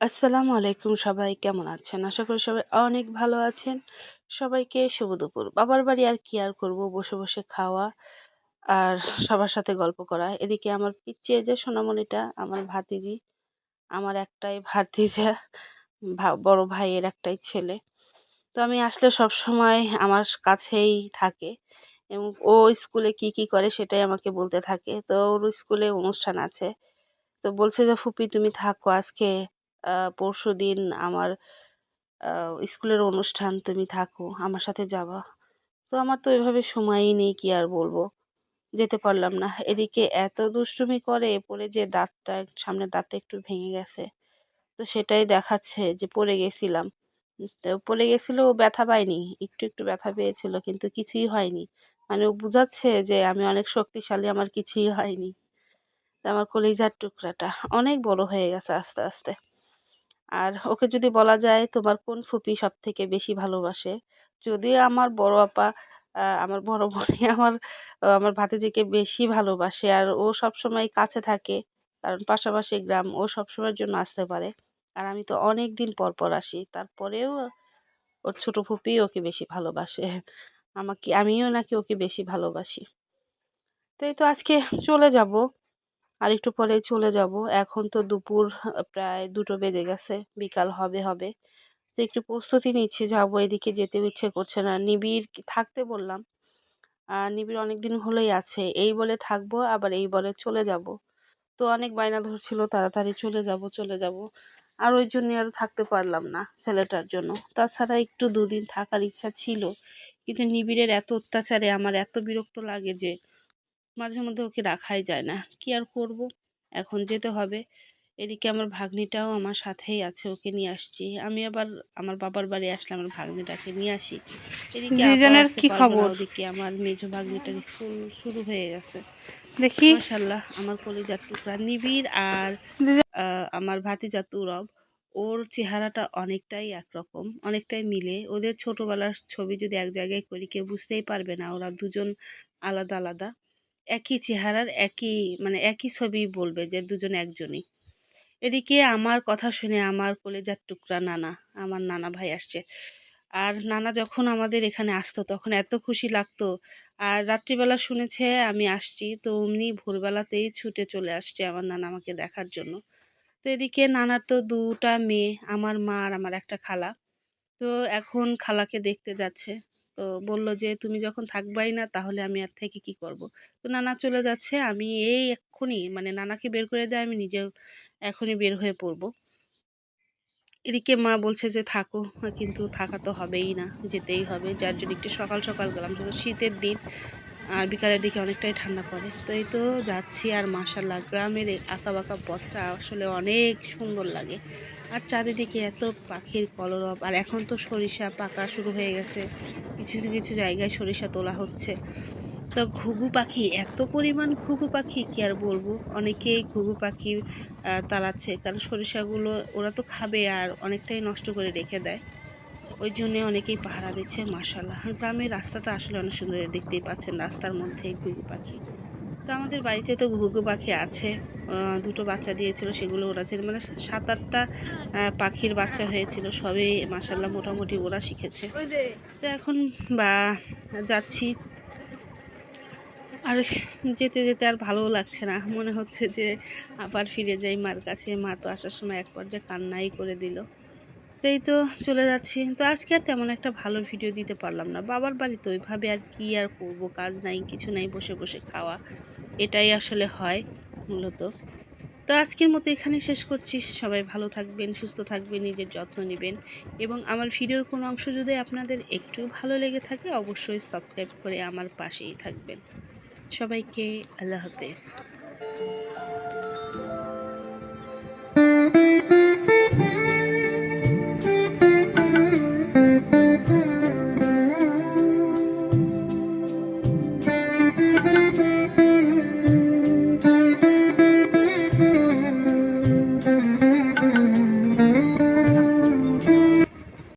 আসসালামু আলাইকুম সবাই, কেমন আছেন? আশা করি সবাই অনেক ভালো আছেন। সবাইকে শুভ দুপুর। বাবার বাড়ি আর কি আর করব? বসে বসে খাওয়া আর সবার সাথে গল্প করা। এদিকে আমার পিচ্ছি যে সোনামণিটা, আমার ভাতিজি, আমার একটাই ভাতিজা বড় ভাইয়ের একটাই ছেলে। তো আমি আসলে সব সময় আমার কাছেই থাকে এবং ও স্কুলে কি কি করে সেটাই আমাকে বলতে থাকে। তো ওর স্কুলে অনুষ্ঠান আছে। তো বলছে যে, ফুপি, তুমি থাকো আজকে। পরশু দিন আমার স্কুলের অনুষ্ঠান, তুমি থাকো, আমার সাথে যাবা। তো আমার তো এভাবে সময়ই নেই, কি আর বলব? যেতে পারলাম না। এদিকে এত দুষ্টুমি করে পরে যে দাঁতটা, সামনের দাঁতটা একটু ভেঙে গেছে। তো সেটাই দেখাচ্ছে যে পড়ে গেছিলাম। তো পড়ে গেছিল ব্যথা পায়নি একটু একটু ব্যথা পেয়েছিল, কিন্তু কিছুই হয়নি। মানে ও বুঝাচ্ছে যে আমি অনেক শক্তিশালী, আমার কিছুই হয়নি। আমার কলিজার টুকরাটা অনেক বড় হয়ে গেছে আস্তে আস্তে। আর ওকে যদি বলা যায় তোমার কোন ফুপি সব থেকে বেশি ভালোবাসে? যদিও আমার বড় আপা আমার বড় বোনই আমার আমার ভাতিজিকে বেশি ভালোবাসে আর ও সব সময় কাছে থাকে। কারণ পাশাপাশি গ্রাম ও সব সময়ের জন্য আসতে পারে। আর আমি তো অনেক দিন পর পর আসি। তারপরেও ওর ছোট ফুপি ওকে বেশি ভালোবাসে। আমাকে, আমিও নাকি ওকে বেশি ভালোবাসি। তো এই তো আজকে চলে যাব। আর একটু পরেই চলে যাব। এখন তো দুপুর প্রায় দুটো বেজে গেছে, বিকাল হবে হবে। তো একটু প্রস্তুতি নিচ্ছি, যাব এদিকে যেতে ইচ্ছে করছে না। নিবিড় থাকতে বললাম, আর নিবিড় অনেক দিন হলেই আছে। এই বলে থাকব, আবার এই বলে চলে যাব। তো অনেক বায়না ধরছিল, তাড়াতাড়ি চলে যাব চলে যাব। আর ওই জন্য আর থাকতে পারলাম না ছেলেটার জন্য। তাছাড়া একটু দুদিন থাকার ইচ্ছা ছিল, কিন্তু নিবিড়ের এত অত্যাচারে আমার এত বিরক্ত লাগে যে মাঝে মধ্যে ওকে রাখাই যায় না। কি আর করব? এখন যেতে হবে। এদিকে আমার ভাগ্নিটাও আমার সাথেই আছে ওকে নিয়ে আসছি। আমি আবার আমার বাবার বাড়ি আসলে আমার ভাগ্নিটাকে নিয়ে আসি। এদিকে কি খবর? ওদিকে আমার মেজো ভাগ্নিটার স্কুল শুরু হয়ে গেছে। দেখি। মাশাল্লাহ আমার কলিজার টুকরা নিবিড় আর আমার ভাতিজা তুরব ওর চেহারাটা অনেকটাই একরকম অনেকটাই মিলে। ওদের ছোটবেলার ছবি যদি এক জায়গায় করি কেউ বুঝতেই পারবে না। ওরা দুজন আলাদা আলাদা। একই চেহারার, একই মানে একই ছবি বলবে যে দুজন একজনই। এদিকে আমার কথা শুনে আমার কলেজার টুকরা নানা, আমার নানা ভাই আসছে। আর নানা যখন আমাদের এখানে আসতো তখন এত খুশি লাগতো। আর রাত্রিবেলা শুনেছে আমি আসছি, তো অমনি ভোরবেলাতেই ছুটে চলে আসছে আমার নানা আমাকে দেখার জন্য। তো এদিকে নানার তো দুটা মেয়ে, আমার মা আর আমার একটা খালা। তো এখন খালাকে দেখতে যাচ্ছে। তো বলল যে, তুমি যখন থাকবাই না, তাহলে আমি আর থেকে কি করব? তো নানা চলে যাচ্ছে, আমি এই এক্ষুনি মানে নানাকে বের করে দেয় আমি নিজেও এখনই বের হয়ে পড়ব। এদিকে মা বলছে যে, থাকো, কিন্তু থাকা তো হবেই না, যেতেই হবে। যার জন্য একটু সকাল সকাল গেলাম শীতের দিন, আর বিকালের দিকে অনেকটাই ঠান্ডা পড়ে। তো এই তো যাচ্ছি, আর মাসাল্লাহ গ্রামের আঁকা বাঁকা পথটা আসলে অনেক সুন্দর লাগে। আর চারিদিকে এত পাখির কলরব, আর এখন তো সরিষা পাকা শুরু হয়ে গেছে। কিছু কিছু জায়গায় সরিষা তোলা হচ্ছে। তো ঘুঘু পাখি, এত পরিমাণ ঘুঘু পাখি, কি আর বলব? অনেকেই ঘুঘু পাখি তাড়াচ্ছে, কারণ সরিষাগুলো ওরা তো খাবে আর অনেকটাই নষ্ট করে রেখে দেয়। ওই জন্য অনেকেই পাহারা দিচ্ছে মাসাল্লাহ গ্রামের রাস্তাটা আসলে অনেক সুন্দর, দেখতেই পাচ্ছেন রাস্তার মধ্যে ঘুঘু পাখি। তো আমাদের বাড়িতে তো ঘুঘু পাখি আছে দুটো বাচ্চা দিয়েছিল, সেগুলো ওরা ছিল মানে সাত আটটা পাখির বাচ্চা হয়েছিল, সবই মাসাল্লাহ মোটামুটি ওরা শিখেছে। তো এখন বা, যাচ্ছি। আর যেতে যেতে আর ভালোও লাগছে না, মনে হচ্ছে যে আবার ফিরে যাই মার কাছে। মা তো আসার সময় এক পর্যায়ে কান্নাই করে দিল। তো এই তো চলে যাচ্ছি। তো আজকে আর তেমন একটা ভালো ভিডিও দিতে পারলাম না। বাবার বাড়িতে ওইভাবে আর কি আর করব? কাজ নাই, কিছু নাই, বসে বসে খাওয়া। এটাই আসলে হয় মূলত। তো আজকের মতো এখানে শেষ করছি। সবাই ভালো থাকবেন, সুস্থ থাকবেন, নিজের যত্ন নেবেন এবং আমার ভিডিওর কোনো অংশ যদি আপনাদের একটু ভালো লেগে থাকে, অবশ্যই সাবস্ক্রাইব করে আমার পাশেই থাকবেন। সবাইকে আল্লাহ হাফেজ।